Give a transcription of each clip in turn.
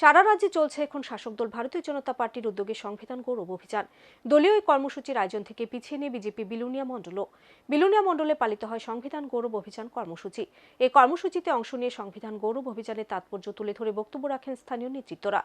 সারা রাজ্যে চলছে এখন শাসক দল ভারতীয় জনতা পার্টির উদ্যোগে সংবিধান গৌরব অভিযান। দলীয় এই কর্মসূচির আয়োজন থেকে পিছিয়ে নিয়ে বিজেপি বিলুনিয়া মণ্ডলও। বিলুনিয়া মণ্ডলে পালিত হয় সংবিধান গৌরব অভিযান কর্মসূচি। এই কর্মসূচিতে অংশ নিয়ে সংবিধান গৌরব অভিযানের তাৎপর্য তুলে ধরে বক্তব্য রাখেন স্থানীয় নেতৃত্বরা।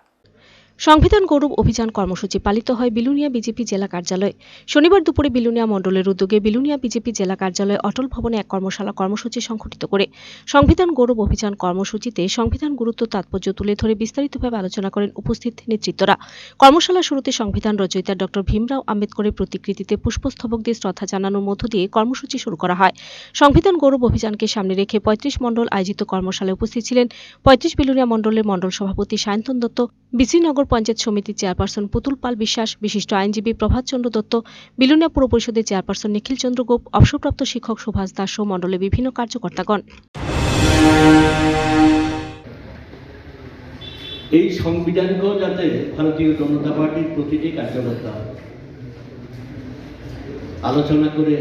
সংবিধান গৌরব অভিযান কর্মসূচি পালিত হয় বিলুনিয়া বিজেপি জেলা কার্যালয়ে। শনিবার দুপুরে বিলুনিয়া মণ্ডলের উদ্যোগে বিলুনিয়া বিজেপি জেলা কার্যালয়ে অটল ভবনে এক কর্মশালা কর্মসূচি সংঘটিত করে সংবিধান গৌরব অভিযান কর্মসূচিতে সংবিধান গুরুত্ব তাৎপর্য তুলে ধরে বিস্তারিতভাবে আলোচনা করেন উপস্থিত নেতৃত্বরা। কর্মশালা শুরুতে সংবিধান রচয়িতা ডক্টর ভীমরাও আম্বেদকরের প্রতিকৃতিতে পুষ্পস্তবক দিয়ে শ্রদ্ধা জানানোর মধ্য দিয়ে কর্মসূচি শুরু করা হয়। সংবিধান গৌরব অভিযানকে সামনে রেখে পঁয়ত্রিশ মণ্ডল আয়োজিত কর্মশালায় উপস্থিত ছিলেন পঁয়ত্রিশ বিলুনিয়া মণ্ডলের মণ্ডল সভাপতি সায়ন্তন দত্ত বিসিনগর পঞ্চায়েত সমিতির চেয়ারপারসন পুতুল পাল বিশ্বাস, বিশিষ্ট আইনজীবী প্রভাত চন্দ্র দত্ত, বিলুনিয়া পুর পরিষদের চেয়ারপারসন নিখিল চন্দ্র গোপ, অবসরপ্রাপ্ত শিক্ষক সুভাষ দাস সহ মণ্ডলের বিভিন্ন কার্যকর্তাগণ। এই সংবিধানকেও যাতে ভারতীয় জনতা পার্টির প্রতিটি কার্যকর্তা আলোচনা করে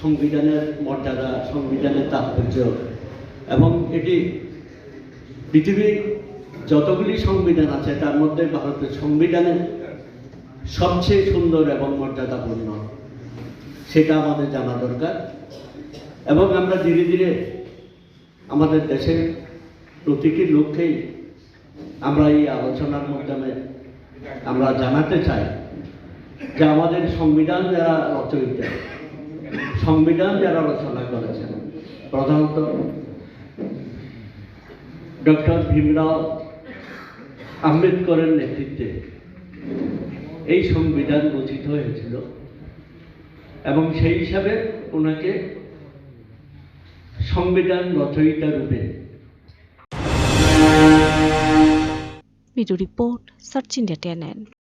সংবিধানের মর্যাদা, সংবিধানের তাৎপর্য এবং এটি পৃথিবীর যতগুলি সংবিধান আছে, তার মধ্যে ভারতের সংবিধানের সবচেয়ে সুন্দর এবং মর্যাদাপূর্ণ সেটা আমাদের জানা দরকার। এবং আমরা ধীরে ধীরে আমাদের দেশের প্রতিটি লোককেই আমরা এই আলোচনার মাধ্যমে আমরা জানাতে চাই যে আমাদের সংবিধান যারা রচয়িতা, সংবিধান যারা রচনা করেছেন, প্রধানত ডক্টর ভীমরাও আম্বেদকরের নেতৃত্বে এই সংবিধান রচিত হয়েছিল এবং সেই হিসাবে ওনাকে সংবিধান রচয়িতা রূপে রিপোর্ট, সার্চ ইন্ডিয়া